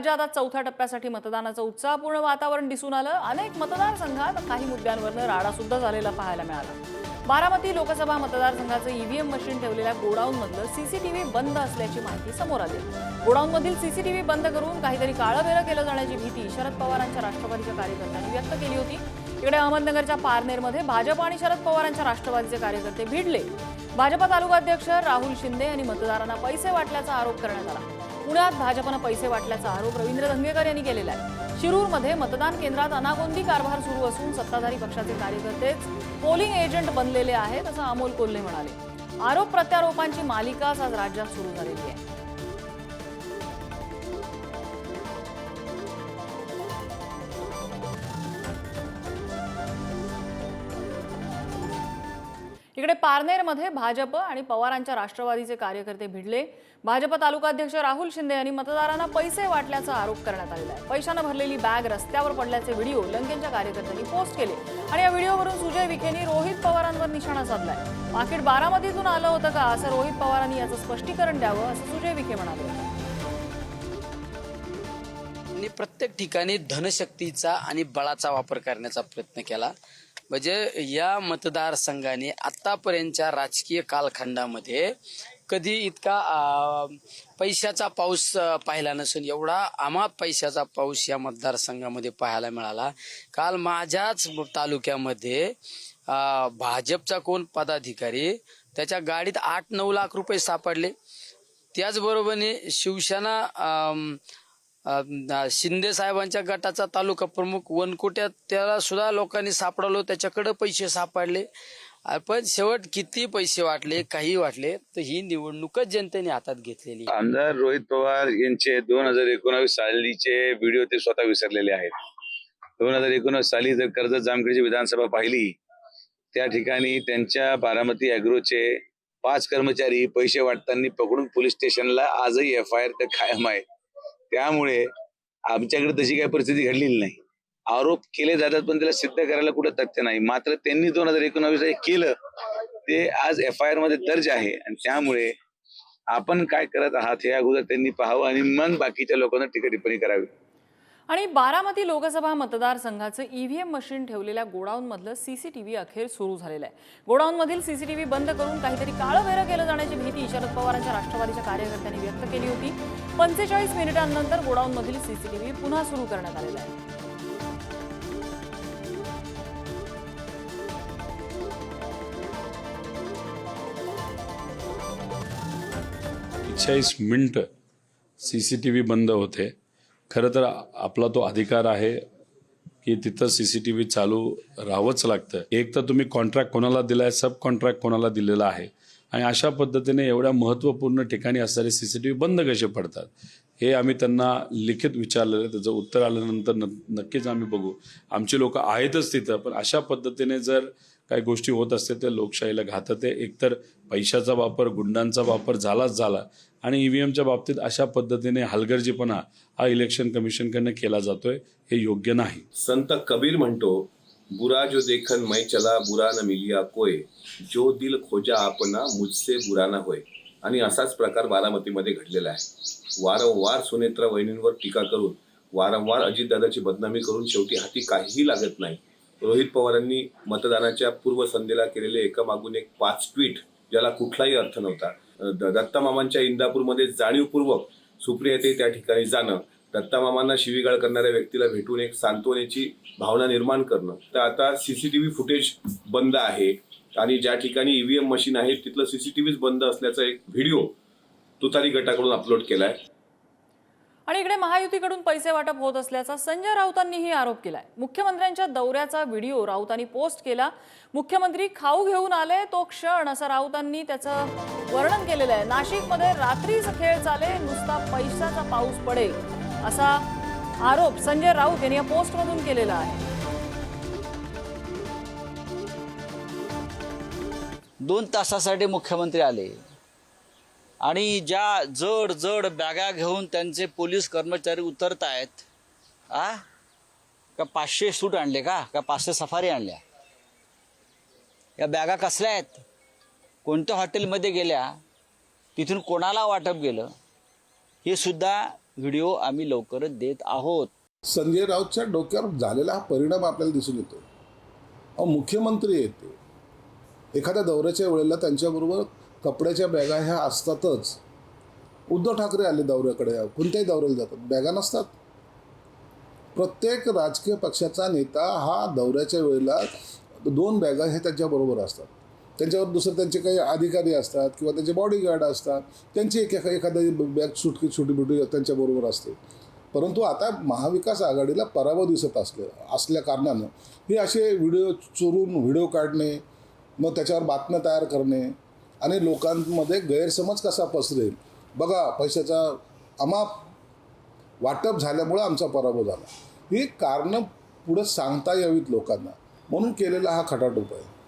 राज्यात आज चौथ्या टप्प्यासाठी मतदानाचं उत्साहपूर्ण वातावरण दिसून आलं. अनेक मतदारसंघात काही मुद्द्यांवरनं राडा सुद्धा झालेला पाहायला मिळाला. बारामती लोकसभा मतदारसंघाचं ईव्हीएम मशीन ठेवलेल्या गोडाऊनमधलं सीसीटीव्ही बंद असल्याची माहिती समोर आली. गोडाऊनमधील सीसीटीव्ही बंद करून काहीतरी काळं केलं जाण्याची भीती शरद पवारांच्या राष्ट्रवादीच्या कार्यकर्त्यांनी व्यक्त केली होती. इकडे अहमदनगरच्या पारनेरमध्ये भाजप आणि शरद पवारांच्या राष्ट्रवादीचे कार्यकर्ते भिडले. भाजपा तालुकाध्यक्ष राहुल शिंदे यांनी मतदारांना पैसे वाटल्याचा आरोप करण्यात आला. पुण्यात भाजपनं पैसे वाटल्याचा आरोप रवींद्र धंगेकर यांनी केलेला आहे. शिरूरमध्ये मतदान केंद्रात अनागोंदी कारभार सुरू असून सत्ताधारी पक्षाचे कार्यकर्तेच पोलिंग एजंट बनलेले आहेत असं अमोल कोल्हे म्हणाले. आरोप प्रत्यारोपांची मालिकाच आज राज्यात सुरू झालेली आहे. इकडे पारनेरमध्ये भाजप आणि पवारांच्या राष्ट्रवादीचे कार्यकर्ते भिडले. भाजप तालुकाध्यक्ष राहुल शिंदे यांनी मतदारांना पैसे वाटल्याचा आरोप करण्यात आलेला आहे. पैशानं भरलेली बॅग रस्त्यावर पडल्याचे व्हिडिओ लंकेंच्या कार्यकर्त्यांनी पोस्ट केले. आणि या व्हिडिओवरून सुजय विखेंनी रोहित पवारांवर निशाणा साधलाय. पाकिट बारामतीतून आलं होतं का असं रोहित पवारांनी याचं स्पष्टीकरण द्यावं असं सुजय विखे म्हणाले. प्रत्येक ठिकाणी धनशक्तीचा आणि बळाचा वापर करण्याचा प्रयत्न केला. म्हणजे या मतदारसंघाने आतापर्यंतच्या राजकीय कालखंडामध्ये कधी इतका पैशाचा पाऊस पाहिला नसून एवढा अमाप पैशाचा पाऊस या मतदारसंघामध्ये पाहायला मिळाला. काल माझ्याच तालुक्यामध्ये भाजपचा कोण पदाधिकारी त्याच्या गाडीत आठ नऊ लाख रुपये सापडले. त्याचबरोबरीने शिवसेना शिंदे साहेबांच्या गटाचा तालुका प्रमुख वनकोट्यात त्याला सुद्धा लोकांनी सापडलो त्याच्याकडे पैसे सापडले. पण शेवट किती पैसे वाटले काही वाटले तर ही निवडणूकच जनतेने हातात घेतलेली आमदार रोहित पवार यांचे दोन हजार एकोणावीस सालीचे व्हिडिओ ते स्वतः विसरलेले आहेत. दोन हजार एकोणावीस साली जर कर्जत जामखेडची विधानसभा पाहिली त्या ठिकाणी त्यांच्या बारामती अॅग्रोचे पाच कर्मचारी पैसे वाटताना पकडून पोलीस स्टेशनला आजही एफ आय आर कायम आहे. त्यामुळे आमच्याकडे तशी काही परिस्थिती घडलेली नाही. आरोप केले जातात पण त्याला सिद्ध करायला कुठं तथ्य नाही. मात्र त्यांनी दोन हजार एकोणावीस केलं. ते आज एफ आय आरमध्ये दर्ज आहे. आणि त्यामुळे आपण काय करत आहात हे अगोदर त्यांनी पाहावं आणि मग बाकीच्या लोकांना टीका टिप्पणी करावी. आणि बारामती लोकसभा मतदारसंघाचं ईव्हीएम मशीन ठेवलेल्या गोडाऊनमधलं सीसीटीव्ही अखेर सुरू झालेलं आहे. गोडाऊनमधील सीसीटीव्ही बंद करून काहीतरी काळं केलं जाण्याची भीती शरद पवारांच्या राष्ट्रवादीच्या कार्यकर्त्यांनी व्यक्त केली होती. पंचेचाळीस मिनिटांनंतर गोडाऊनमधील सीसीटीव्ही पुन्हा सुरू करण्यात आलेला आहे. चाळीस मिनटं सी सी टी व्ही बंद होते. खरं तर आपला तो अधिकार आहे की तिथं सी सी टी व्ही चालू राहावंच लागतं. एक तर तुम्ही कॉन्ट्रॅक्ट कोणाला दिलाय सब कॉन्ट्रॅक्ट कोणाला दिलेला आहे? आणि अशा पद्धतीने एवढ्या महत्त्वपूर्ण ठिकाणी असणारे सी सी टी व्ही बंद कसे पडतात? हे आम्ही त्यांना लिखित विचारलेलं आहे. त्याचं उत्तर आल्यानंतर न नक्कीच आम्ही बघू. आमची लोक आहेतच तिथं पण अशा पद्धतीने जर काही गोष्टी होत असते तर लोकशाहीला घातते एकतर पैशाचा वापर गुंडांचा वापर झालाच झाला. आणि ईव्हीएमच्या बाबतीत अशा पद्धतीने हलगर्जीपणा हा इलेक्शन कमिशनकडनं केला जातोय हे योग्य नाही. संत कबीर म्हणतो बुरा जो देखन मै चला बुरा न मिलिया कोय. जो दिल खोजा आपना मुझसे बुरा ना होय. आणि असाच प्रकार बारामतीमध्ये घडलेला आहे. वारंवार सुनेत्रा वहिनींवर टीका करून वारंवार अजितदादाची बदनामी करून शेवटी हाती काहीही लागत नाही. रोहित पवारांनी मतदानाच्या पूर्वसंध्येला केलेले एकामागून एक पाच ट्विट ज्याला कुठलाही अर्थ नव्हता. द- दत्तामामांच्या इंदापूरमध्ये जाणीवपूर्वक सुप्रियते त्या ठिकाणी जाणं दत्तामामांना शिवीगाळ करणाऱ्या व्यक्तीला भेटून एक सांत्वनेची भावना निर्माण करणं. तर आता सीसीटीव्ही फुटेज बंद आहे आणि ज्या ठिकाणी ईव्हीएम मशीन आहे तिथलं सीसीटीव्हीच बंद असल्याचा एक व्हिडिओ तुतारी गटाकडून अपलोड केला आहे आणि इकडे महायुतीकडून पैसे वाटप होत असल्याचा संजय राऊतांनीही आरोप केलाय. मुख्यमंत्र्यांच्या दौऱ्याचा व्हिडिओ राऊतांनी पोस्ट केला. मुख्यमंत्री खाऊ घेऊन आले तो क्षण असं राऊतांनी त्याचं वर्णन केलेलं आहे. नाशिकमध्ये रात्रीच खेळ चाले नुसता पैशाचा पाऊस पडे असा आरोप संजय राऊत यांनी या पोस्टमधून केलेला आहे. दोन तासासाठी मुख्यमंत्री आले. आणि ज्या जड जड बॅगा घेऊन त्यांचे पोलीस कर्मचारी उतरत आहेत आ? का पाचशे सूट आणले का? का पाचशे सफारी आणल्या? या बॅगा कसल्या आहेत? कोणत्या हॉटेलमध्ये गेल्या? तिथून कोणाला वाटप गेलं? हे सुद्धा व्हिडिओ आम्ही लवकरच देत आहोत. संजय राऊतच्या डोक्यावर झालेला हा परिणाम आपल्याला दिसून येतो. मुख्यमंत्री येते. एखाद्या दौऱ्याच्या वेळेला त्यांच्याबरोबर कपड्याच्या बॅगा ह्या असतातच. उद्धव ठाकरे आले दौऱ्याकडे. कोणत्याही दौऱ्याला जातात. बॅगा नसतात. प्रत्येक राजकीय पक्षाचा नेता हा दौऱ्याच्या वेळेला दोन बॅगा हे त्यांच्याबरोबर असतात. त्यांच्यावर दुसरं त्यांचे काही अधिकारी असतात किंवा त्यांचे बॉडीगार्ड असतात. त्यांची एक एखा- एखादी बॅग सुटकी छोटी मोठी त्यांच्याबरोबर असते. परंतु आता महाविकास आघाडीला पराभव दिसत असले असल्या कारणानं हे असे व्हिडिओ चोरून व्हिडिओ काढणे मग त्याच्यावर बातम्या तयार करणे आणि लोकांमध्ये गैरसमज कसा पसरेल? बघा पैशाचा अमाप वाटप झाल्यामुळं आमचा पराभव झाला. ही कारणं पुढं सांगता यावीत लोकांना. म्हणून केलेला हा खटाटोप आहे.